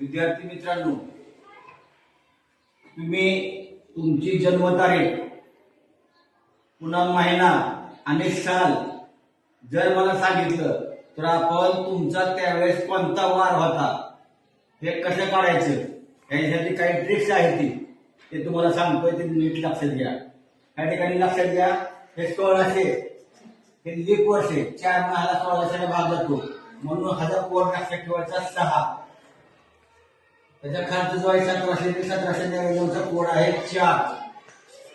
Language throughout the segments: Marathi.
विद्यार्थी मित्रांनो तुम्ही तुमची जन्मतारीख पुन्हा महिना आणि साल जर मला सांगितलं तर आपण तुमचा त्यावेळेस कोणता वार होता हे कसं काढायचं ह्याच्यासाठी काही ट्रिक्स आहेत ती. ते तुम्हाला सांगतोय ते नीट लक्षात घ्या. या ठिकाणी लक्षात घ्या हे सोळाशे हे लीप वर्ष आहे. चार महाला सोळाशेला भाग जातो म्हणून हजार कोड लक्षात ठेवायचा सहा त्याच्या खालचा जो आहे सतराशे ते सतराशे नव्याण्णवचा कोड आहे चार.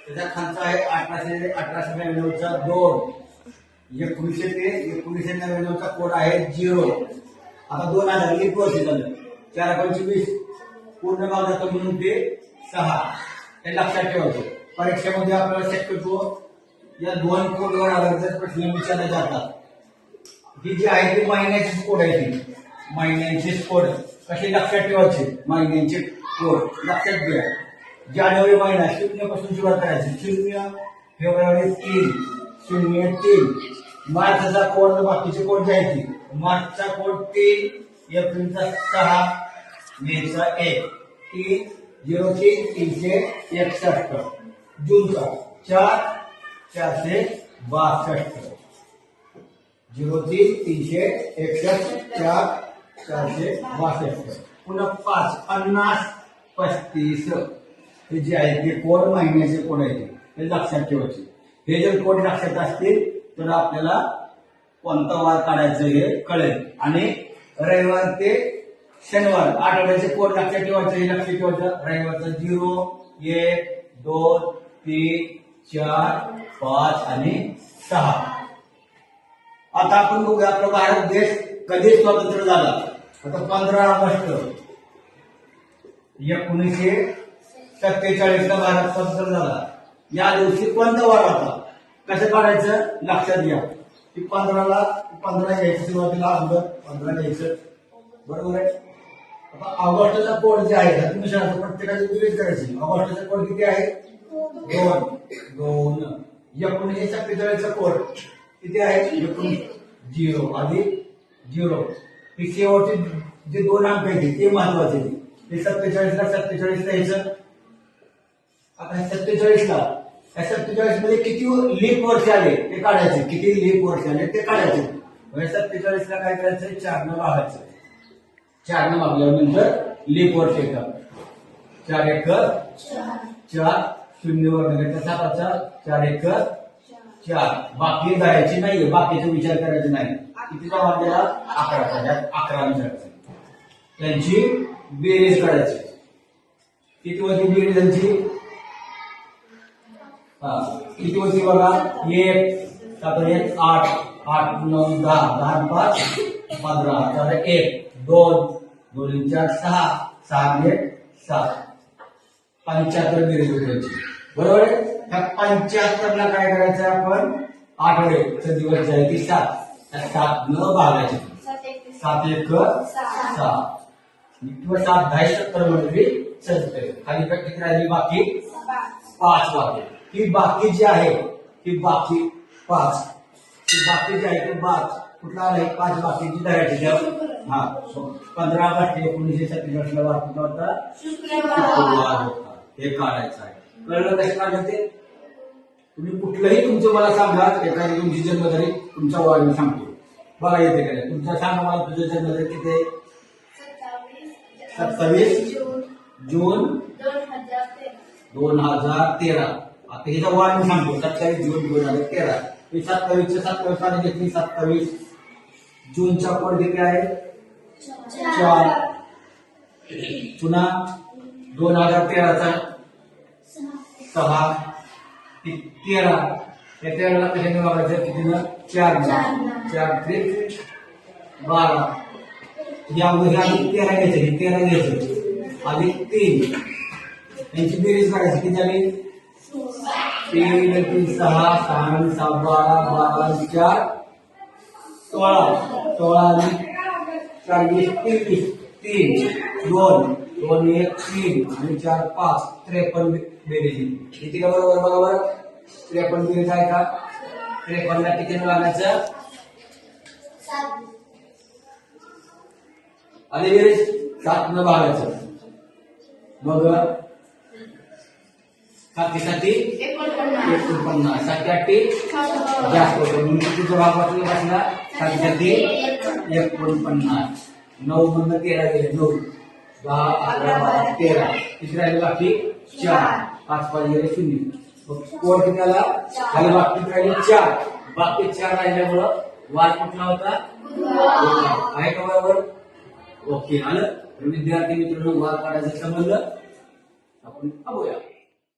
त्याच्या खालचा आहे अठराशे ते अठराशे नव्याण्णवचा दोन. एकोणीसशे ते एकोणीसशे नव्याण्णवचा कोड आहे झिरो. आता दोन हजार एक वर्ष झालं. चार पंचवीस पूर्ण भाग जातो म्हणून ते सहा. हे लक्षात ठेवायचं. परीक्षेमध्ये आपल्याला शक्यतो या दोन कोडवर आधारित प्रश्न विचारले जातात. ही जी आहे ती महिन्याचीच कोड आहे ती. महिन्यांचीच कोड. कसे लक्षात ठेवायचे. महिन्यांचे कोड लक्षात घ्या. जानेवारी महिना शून्यपासून सुरुवात करायची. शून्य फेब्रुवारी तीन. शून्य तीन. मार्चचा कोड बाकीचे कोड द्यायचे मार्चचा कोड तीन एप्रिलचा सहा मेचा एक. तीन झिरो तीन तीनशे एकसष्ट. जूनचा चार चारशे बासष्ट. झिरो तीन तीनशे एकसष्ट चार चारशे बासष्ट पुन्हा पाच पन्नास पस्तीस. हे जे आहे ते कोड महिन्याचे कोड आहे ते. हे लक्षात ठेवायचे. हे जर कोड लक्षात असतील तर आपल्याला कोणता वार काढायचं हे कळेल. आणि रविवार ते शनिवार आठवड्याचे कोड लक्षात ठेवायचं हे लक्षात ठेवायचं. रविवारचं झिरो एक दोन तीन चार पाच आणि सहा. आता आपण बघूया आपला भारत देश कधी स्वतंत्र झाला. आता पंधरा ऑगस्ट एकोणीसशे सत्तेचाळीस ला भारत स्वतंत्र झाला. या दिवशी कोणता वार होता? कसं काढायचं लक्षात घ्या. की पंधराला पंधरा घ्यायचं सुरुवातीला अगोदर पंधरा घ्यायचं. बरोबर आहे? आता ऑगस्टचा कोड जे आहे हा तुम्ही सांगा प्रत्येकाची डिलीट करायची. ऑगस्टचा कोड किती आहे? दोन. दोन. एकोणीसशे सत्तेचाळीसचा कोड किती आहे? एकोणीस. झिरो. आधी? झिरो. ही शेवटचे जे दोन अंक आहेत ते महत्त्वाचे ते सत्तेचाळीसला सत्तेचाळीसला द्यायचं आता सत्तेचाळीसला या सत्तेचाळीसमध्ये किती लीप वर्ष आले ते काढायचे. किती लीप वर्ष आले ते काढायचे. म्हणजे सत्तेचाळीसला काय करायचं? चारनं न चारनं चार लीप वर्ष येतात चार एक चार शून्य वर्ग साताचा चार. एक चार. बाकी जायचे नाहीये. बाकीचा विचार करायचा नाही कितीचा वाढलेला अकरा त्यात अकरा विचारायचे त्यांची बेरीज काढायची किती होती बेरीज त्यांची? हा किती होती बघा? एक सात एक आठ आठ नऊ दहा दहा पाच पंधरा चार एक दोन दोन चार सहा सहा एक सात. पंच्याहत्तर बेरीज होती बरोबर आहे? त्या पंच्याहत्तरला काय करायचं आपण? आठवड्याचा दिवस जे आहे ती सात. सात न भागायचे. सात एक सहा किंवा सात दहा सत्तर म्हणजे सत्तर. खाली किती राहिली बाकी? पाच. वाक्य ही बाकी जी आहे ही बाकी पाच. ही बाकी जी आहे ती पाच. कुठला आहे पाच बाकीची धरायची हा पंधरा ऑगस्ट एकोणीसशे सत्तेचाळीस ला वाटत होता शुक्रवार होता. हे काढायचं आहे. कळलं कसं काढलं ते तुम्ही कुठलंही तुमचं मला सांगा एखादी तुमची जन्मतारीख तुमचा वाढ मी सांगतो. बघा येते काय तुमचा सांगा मला तुझं जन्मतारीख किती आहे? सत्तावीस जून दोन हजार तेरा. आता हिचा वाढ मी सांगतो. सत्तावीस जून दोन हजार तेरा. ही सत्तावीसच्या सत्तावीस आणि घेतली. सत्तावीस जूनच्या कोड किती आहे? चार. पुन्हा दोन हजार तेराचा सहा. ती तेरा त्या तेराला कशाने वागायचं किती ना चार चार त्रिक बारा या मध्ये आधी तेरा घ्यायचं हे तेरा घ्यायचं आधी तीन यांची बेरीज करायची किती झाली तीन तीन सहा सहा सहा बारा बारा चार सोळा सोळा आणि चार वीस तीन दोन दोन एक तीन आणि चार पाच त्रेपन्न बेरीज. किती का बरोबर बघा बरं? त्रेपन्न बेरीज आहे का? त्रेपन्नला किती लागायचं आणि बेरीज सात न भागायचं मग साती साती एकोणपन्नास. साती आठी जास्त होतो. म्हणून तुझा भाग वाचला बसला साती साती एकोणपन्नास. नऊ मधनं तेरा गेले नऊ दहा अकरा बारा तेरा. किती राहिले बाकी चार. पाच पाच गेले शून्य. कोण किती आला? खाली बाकी राहिले? चार. बाकी चार राहिल्यामुळं वाद कुठला होता? आहे का बरोबर? ओके. आलं? विद्यार्थी मित्रांनो वाद काढायचं समजलं आपण बघूया